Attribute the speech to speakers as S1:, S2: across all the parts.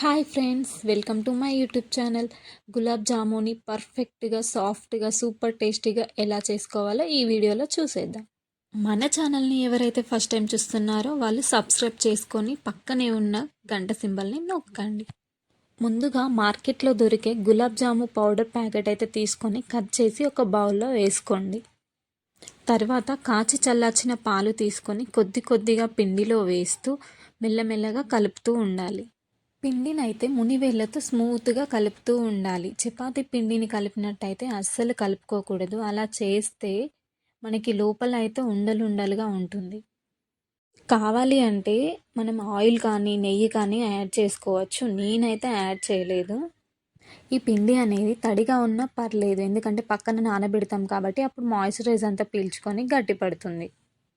S1: Hi friends welcome to my YouTube channel gulab జాముని పర్ఫెక్ట్గా సాఫ్ట్గా super టేస్టీగా ఎలా చేసుకోవాలో ఈ వీడియోలో చూసేద్దాం. మన ఛానల్ని ఎవరైతే ఫస్ట్ టైం చూస్తున్నారో వాళ్ళు సబ్స్క్రైబ్ చేసుకొని పక్కనే ఉన్న గంట సింబల్ని నొక్కండి. ముందుగా మార్కెట్లో దొరికే గులాబ్ జాము పౌడర్ ప్యాకెట్ అయితే తీసుకొని కట్ చేసి ఒక బౌల్లో వేసుకోండి. తర్వాత కాచి చల్లార్చిన పాలు తీసుకొని కొద్ది కొద్దిగా పిండిలో వేస్తూ మెల్లమెల్లగా కలుపుతూ ఉండాలి. పిండినైతే మునివేళ్ళతో స్మూత్గా కలుపుతూ ఉండాలి. చపాతీ పిండిని కలిపినట్టయితే అస్సలు కలుపుకోకూడదు. అలా చేస్తే మనకి లోపల అయితే ఉండలు ఉండలుగా ఉంటుంది. కావాలి అంటే మనం ఆయిల్ కానీ నెయ్యి కానీ యాడ్ చేసుకోవచ్చు. నేనైతే యాడ్ చేయలేదు. ఈ పిండి అనేది తడిగా ఉన్నా పర్లేదు. ఎందుకంటే పక్కన నానబెడతాం కాబట్టి అప్పుడు మాయిశ్చరైజ్ అంతా పీల్చుకొని గట్టి పడుతుంది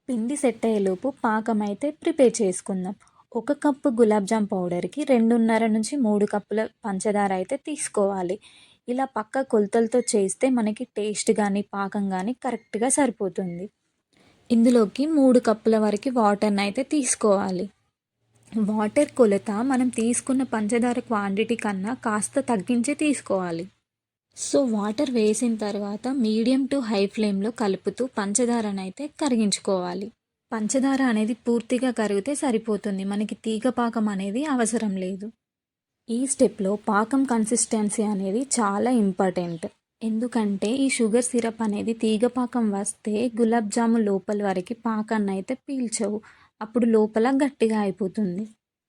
S1: పిండి సెట్ అయ్యేలోపు పాకం అయితే ప్రిపేర్ చేసుకుందాం. ఒక కప్పు గులాబ్ జామ్ పౌడర్కి రెండున్నర నుంచి మూడు కప్పుల పంచదార అయితే తీసుకోవాలి. ఇలా పక్క కొలతలతో చేస్తే మనకి టేస్ట్ కానీ పాకం కానీ కరెక్ట్గా సరిపోతుంది. ఇందులోకి మూడు కప్పుల వరకు వాటర్ని అయితే తీసుకోవాలి. వాటర్ కొలత మనం తీసుకున్న పంచదార క్వాంటిటీ కన్నా కాస్త తగ్గించి తీసుకోవాలి. సో వాటర్ వేసిన తర్వాత మీడియం టు హై ఫ్లేమ్లో కలుపుతూ పంచదారనైతే కరిగించుకోవాలి. పంచదార అనేది పూర్తిగా కరిగితే సరిపోతుంది. మనకి తీగ పాకం అనేది అవసరం లేదు. ఈ స్టెప్లో పాకం కన్సిస్టెన్సీ అనేది చాలా ఇంపార్టెంట్ ఎందుకంటే ఈ షుగర్ సిరప్ అనేది తీగ పాకం వస్తే గులాబ్ జాము లోపల వరకు పాకాన్ని అయితే పీల్చవు. అప్పుడు లోపల గట్టిగా అయిపోతుంది.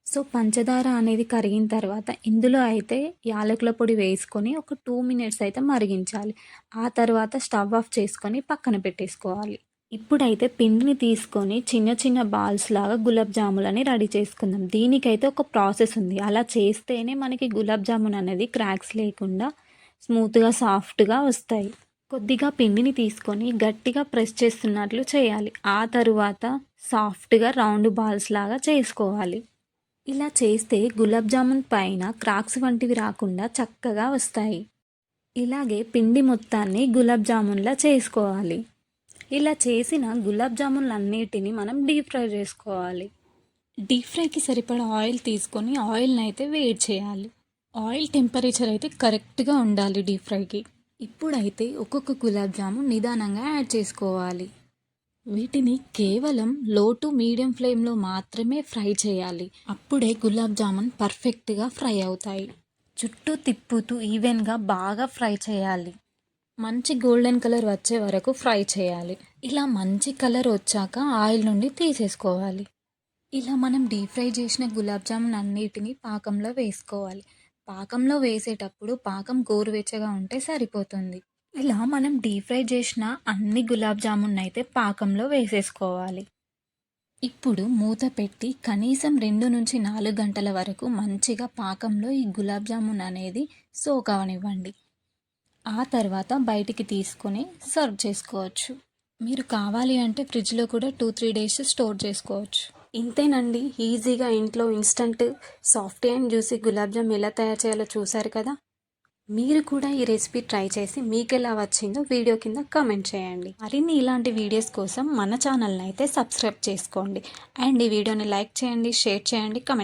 S1: సో పంచదార అనేది కరిగిన తర్వాత ఇందులో అయితే యాలకుల పొడి వేసుకొని ఒక టూ మినిట్స్ అయితే మరిగించాలి. ఆ తర్వాత స్టవ్ ఆఫ్ చేసుకొని పక్కన పెట్టేసుకోవాలి. ఇప్పుడైతే పిండిని తీసుకొని చిన్న చిన్న బాల్స్ లాగా గులాబ్ జాములని రెడీ చేసుకుందాం. దీనికైతే ఒక ప్రాసెస్ ఉంది. అలా చేస్తేనే మనకి గులాబ్ జామున్ అనేది క్రాక్స్ లేకుండా స్మూత్గా సాఫ్ట్గా వస్తాయి. కొద్దిగా పిండిని తీసుకొని గట్టిగా ప్రెస్ చేస్తున్నట్లు చేయాలి. ఆ తరువాత సాఫ్ట్గా రౌండ్ బాల్స్ లాగా చేసుకోవాలి. ఇలా చేస్తే గులాబ్ జామున్ పైన క్రాక్స్ వంటివి రాకుండా చక్కగా వస్తాయి. ఇలాగే పిండి మొత్తాన్ని గులాబ్ జామున్లా చేసుకోవాలి. ఇలా చేసిన గులాబ్ జామున్లన్నిటిని మనం డీప్ ఫ్రై చేసుకోవాలి. డీప్ ఫ్రైకి సరిపడా ఆయిల్ తీసుకొని ఆయిల్ని అయితే వేడి చేయాలి. ఆయిల్ టెంపరేచర్ అయితే కరెక్ట్గా ఉండాలి డీప్ ఫ్రైకి. ఇప్పుడైతే ఒక్కొక్క గులాబ్ జామున్ నిదానంగా యాడ్ చేసుకోవాలి. వీటిని కేవలం లో టు మీడియం ఫ్లేమ్లో మాత్రమే ఫ్రై చేయాలి. అప్పుడే గులాబ్ జామున్ పర్ఫెక్ట్గా ఫ్రై అవుతాయి. చుట్టూ తిప్పుతూ ఈవెన్గా బాగా ఫ్రై చేయాలి. మంచి గోల్డెన్ కలర్ వచ్చే వరకు ఫ్రై చేయాలి. ఇలా మంచి కలర్ వచ్చాక ఆయిల్ నుండి తీసేసుకోవాలి. ఇలా మనం డీప్ ఫ్రై చేసిన గులాబ్ జామున్ అన్నిటిని పాకంలో వేసుకోవాలి. పాకంలో వేసేటప్పుడు పాకం గోరువెచ్చగా ఉంటే సరిపోతుంది. ఇలా మనం డీప్ ఫ్రై చేసిన అన్ని గులాబ్ జామున్ అయితే పాకంలో వేసేసుకోవాలి. ఇప్పుడు మూత పెట్టి కనీసం రెండు నుంచి నాలుగు గంటల వరకు మంచిగా పాకంలో ఈ గులాబ్ జామున్ అనేది సోక్ అవనివ్వండి ఆ తర్వాత బయటికి తీసుకొని సర్వ్ చేసుకోవచ్చు. మీరు కావాలి అంటే ఫ్రిడ్జ్లో కూడా టూ త్రీ డేస్ స్టోర్ చేసుకోవచ్చు. ఇంతేనండి. ఈజీగా ఇంట్లో instant soft and juicy gulab jam ఎలా తయారు చేయాలో చూసారు కదా? మీరు కూడా ఈ రెసిపీ ట్రై చేసి మీకు ఎలా వచ్చిందో వీడియో కింద కామెంట్ చేయండి. మరిన్ని ఇలాంటి వీడియోస్ కోసం మన ఛానల్ని అయితే సబ్స్క్రైబ్ చేసుకోండి. అండ్ ఈ వీడియోని లైక్ చేయండి షేర్ చేయండి కమెంట్